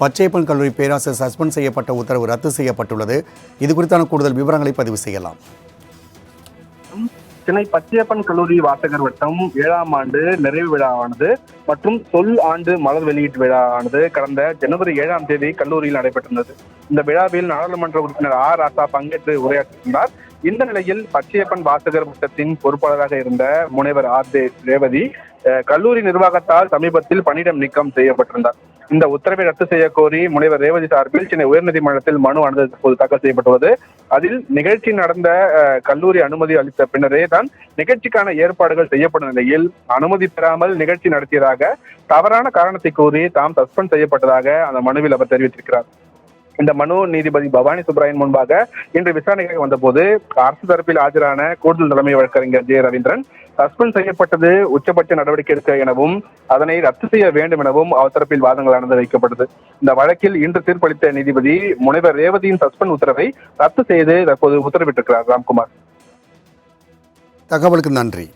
பச்சையப்பன் கல்லூரி பேராசிரியர் சஸ்பெண்ட் செய்யப்பட்ட உத்தரவு ரத்து செய்யப்பட்டுள்ளது. இது குறித்தான கூடுதல் விவரங்களை பதிவு செய்யலாம். சென்னை பச்சையப்பன் கல்லூரி வாசகர் வட்டம் ஏழாம் ஆண்டு நிறைவு விழாவானது மற்றும் சொல் ஆண்டு மலர் வெளியீட்டு விழாவானது கடந்த ஜனவரி ஏழாம் தேதி கல்லூரியில் நடைபெற்றிருந்தது. இந்த விழாவில் நாடாளுமன்ற உறுப்பினர் ஆர் ராசா பங்கேற்று உரையாற்றியிருந்தார். இந்த நிலையில் பச்சையப்பன் வாசகர் வட்டத்தின் பொறுப்பாளராக இருந்த முனைவர் ஆர். தே. ரேவதி அஹ், கல்லூரி நிர்வாகத்தால் சமீபத்தில் பணியிடம் நீக்கம் செய்யப்பட்டிருந்தார். இந்த உத்தரவை ரத்து செய்ய கோரி முனைவர் ரேவதி சார்பில் சென்னை உயர்நீதிமன்றத்தில் மனு ஆனது தாக்கல் செய்யப்பட்டுள்ளது. அதில் நிகழ்ச்சி நடந்த கல்லூரி அனுமதி அளித்த பின்னரே தான் நிகழ்ச்சிக்கான ஏற்பாடுகள் செய்யப்படும் நிலையில் அனுமதி பெறாமல் நிகழ்ச்சி நடத்தியதாக தவறான காரணத்தை கூறி தாம் சஸ்பெண்ட் செய்யப்பட்டதாக அந்த மனுவில் அவர் தெரிவித்திருக்கிறார். இந்த மனு நீதிபதி பவானி சுப்ராயன் முன்பாக இன்று விசாரணைக்கு வந்தபோது அரசு தரப்பில் ஆஜரான கூடுதல் தலைமை வழக்கறிஞர் ஜெய ரவீந்திரன் சஸ்பெண்ட் செய்யப்பட்டது உச்சபட்ச நடவடிக்கை எடுக்க எனவும் அதனை ரத்து செய்ய வேண்டும் எனவும் அவர் தரப்பில் வாதங்களானது வைக்கப்பட்டது. இந்த வழக்கில் இன்று தீர்ப்பளித்த நீதிபதி முனைவர் ரேவதியின் சஸ்பெண்ட் உத்தரவை ரத்து செய்து தற்போது உத்தரவிட்டிருக்கிறார் ராம்குமார். தகவலுக்கு நன்றி.